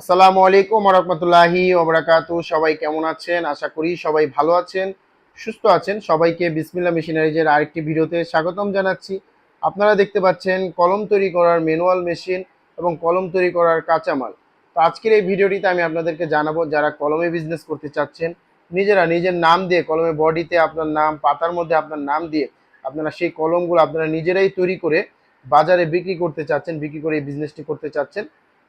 আসসালামু আলাইকুম রহমতুল্লাহি ওবরাকাতু সবাই কেমন আছেন? আশা করি সবাই ভালো আছেন, সুস্থ আছেন। সবাইকে বিসমিল্লা মেশিনারিজের আরেকটি ভিডিওতে স্বাগতম জানাচ্ছি। আপনারা দেখতে পাচ্ছেন কলম তৈরি করার ম্যানুয়াল মেশিন এবং কলম তৈরি করার কাঁচামাল। তো আজকের এই ভিডিওটিতে আমি আপনাদেরকে জানাব, যারা কলমে বিজনেস করতে চাচ্ছেন, নিজেরা নিজের নাম দিয়ে, কলমে বডিতে আপনার নাম, পাতার মধ্যে আপনার নাম দিয়ে, আপনারা সেই কলমগুলো আপনারা নিজেরাই তৈরি করে বাজারে বিক্রি করতে চাচ্ছেন, বিক্রি করে এই বিজনেসটি করতে চাচ্ছেন।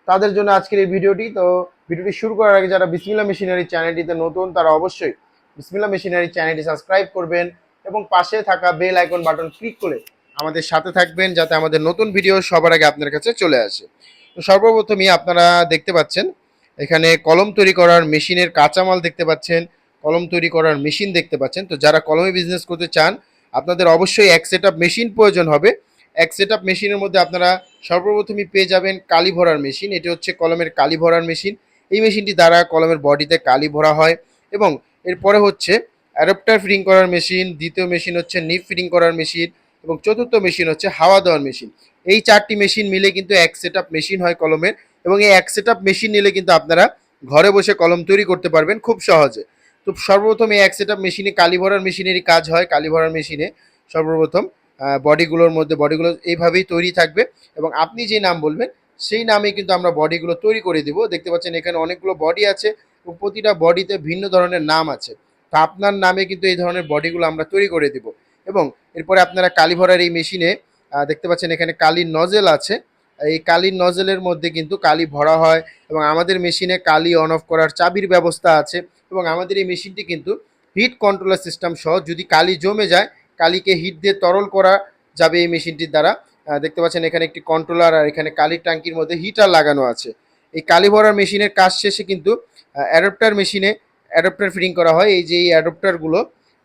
তাদের জন্য আজকের এই ভিডিওটি। তো ভিডিওটি শুরু করার আগে যারা বিসমিল্লা মেশিনারি চ্যানেলটিতে নতুন, তারা অবশ্যই বিসমিল্লা মেশিনারি চ্যানেলটি সাবস্ক্রাইব করবেন এবং পাশে থাকা বেল আইকন বাটন ক্লিক করে আমাদের সাথে থাকবেন যাতে আমাদের নতুন ভিডিও সবার আগে আপনার কাছে চলে আসে। তো সর্বপ্রথমই আপনারা দেখতে পাচ্ছেন, এখানে কলম তৈরি করার মেশিনের কাঁচামাল দেখতে পাচ্ছেন, কলম তৈরি করার মেশিন দেখতে পাচ্ছেন। তো যারা কলমে বিজনেস করতে চান, আপনাদের অবশ্যই এক সেট মেশিন প্রয়োজন হবে। এক সেট মেশিনের মধ্যে আপনারা সর্বপ্রথমই পেয়ে যাবেন কালি ভরার মেশিন এটি হচ্ছে কলমের কালি ভরার মেশিন এই মেশিনটি দ্বারা কলমের বডিতে কালি ভরা হয় এবং এরপরে হচ্ছে অ্যাডাপ্টার ফিটিং করার মেশিন দ্বিতীয় মেশিন হচ্ছে নিপ ফিটিং করার মেশিন এবং চতুর্থ মেশিন হচ্ছে হাওয়া দেওয়ার মেশিন এই চারটি মেশিন মিলে কিন্তু এক সেট মেশিন হয় কলমের এবং এই এক সেট মেশিন নিলে কিন্তু আপনারা ঘরে বসে কলম তৈরি করতে পারবেন খুব সহজে। তো সর্বপ্রথম এই এক সেট মেশিনে কালি ভরার মেশিনেরই কাজ হয়। কালি ভরার মেশিনে সর্বপ্রথম বডিগুলোর মধ্যে বডিগুলো এইভাবেই তৈরি থাকবে। এবং আপনি যে নাম বলবেন, সেই নামে কিন্তু আমরা বডিগুলো তৈরি করে দিব। দেখতে পাচ্ছেন এখানে অনেকগুলো বডি আছে এবং প্রতিটা বডিতে ভিন্ন ধরনের নাম আছে। তো আপনার নামে কিন্তু এই ধরনের বডিগুলো আমরা তৈরি করে দিব। এবং এরপরে আপনারা কালি ভরার এই মেশিনে দেখতে পাচ্ছেন এখানে কালির নজেল আছে। এই কালির নজেলের মধ্যে কিন্তু কালি ভরা হয় এবং আমাদের মেশিনে কালি অন অফ করার চাবির ব্যবস্থা আছে। এবং আমাদের এই মেশিনটি কিন্তু হিট কন্ট্রোলার সিস্টেম সহ যদি কালি জমে যায় কালিকে হিট দিয়ে তরল করা যাবে এই মেশিনটির দ্বারা। দেখতে পাচ্ছেন এখানে একটি কন্ট্রোলার আর এখানে কালির ট্যাঙ্কির মধ্যে হিটার লাগানো আছে। এই কালি ভরার মেশিনের কাজ শেষে কিন্তু অ্যাডপ্টার মেশিনে অ্যাডপ্টার ফিটিং করা হয়। এই যে এই অ্যাডপ্টারগুলো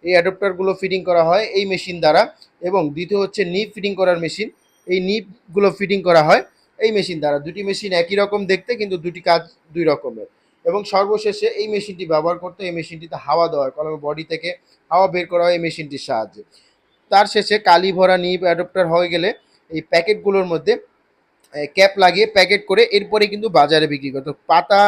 এই অ্যাডপ্টারগুলো ফিটিং করা হয় এই মেশিন দ্বারা এবং দ্বিতীয় হচ্ছে নিপ ফিটিং করার মেশিন। এই নিপগুলো ফিটিং করা হয় এই মেশিন দ্বারা। দুটি মেশিন একই রকম দেখতে, কিন্তু দুটি কাজ দুই রকমের। এবং সর্বশেষে এই মেশিনটি ব্যবহার করতে এই মেশিনটিতে হাওয়া দেওয়া হয় কলমের বডি থেকে হাওয়া বের করা হয় এই মেশিনটির সাহায্যে। তার শেষে কালি ভরা নিপ অ্যাডপ্টার হয়ে গেলে এই প্যাকেটগুলোর মধ্যে ক্যাপ লাগিয়ে প্যাকেট করে এরপরে কিন্তু বাজারে বিক্রি করতো পাতা,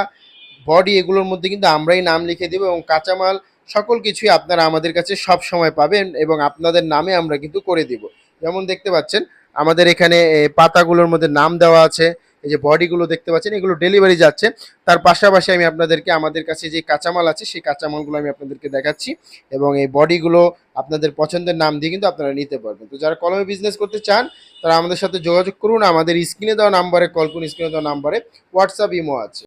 বডি এগুলোর মধ্যে কিন্তু আমরাই নাম লিখে দেবো এবং কাঁচামাল সকল কিছুই আপনারা আমাদের কাছে সব সময় পাবেন এবং আপনাদের নামে আমরা কিন্তু করে দিব। যেমন দেখতে পাচ্ছেন, আমাদের এখানে পাতাগুলোর মধ্যে নাম দেওয়া আছে। এই যে বডিগুলো দেখতে পাচ্ছেন, এগুলো ডেলিভারি যাচ্ছে। তার পাশাপাশি আমি আপনাদেরকে, আমাদের কাছে যে কাঁচামাল আছে, সেই কাঁচামালগুলো আমি আপনাদেরকে দেখাচ্ছি এবং এই বডিগুলো আপনাদের পছন্দের নাম দিয়ে কিন্তু আপনারা নিতে পারবেন। তো যারা কলমে বিজনেস করতে চান, তারা আমাদের সাথে যোগাযোগ করুন। আমাদের স্ক্রিনে দেওয়া নাম্বারে কল করুন, স্ক্রিনে দেওয়া নাম্বারে হোয়াটসঅ্যাপ ইমো আছে।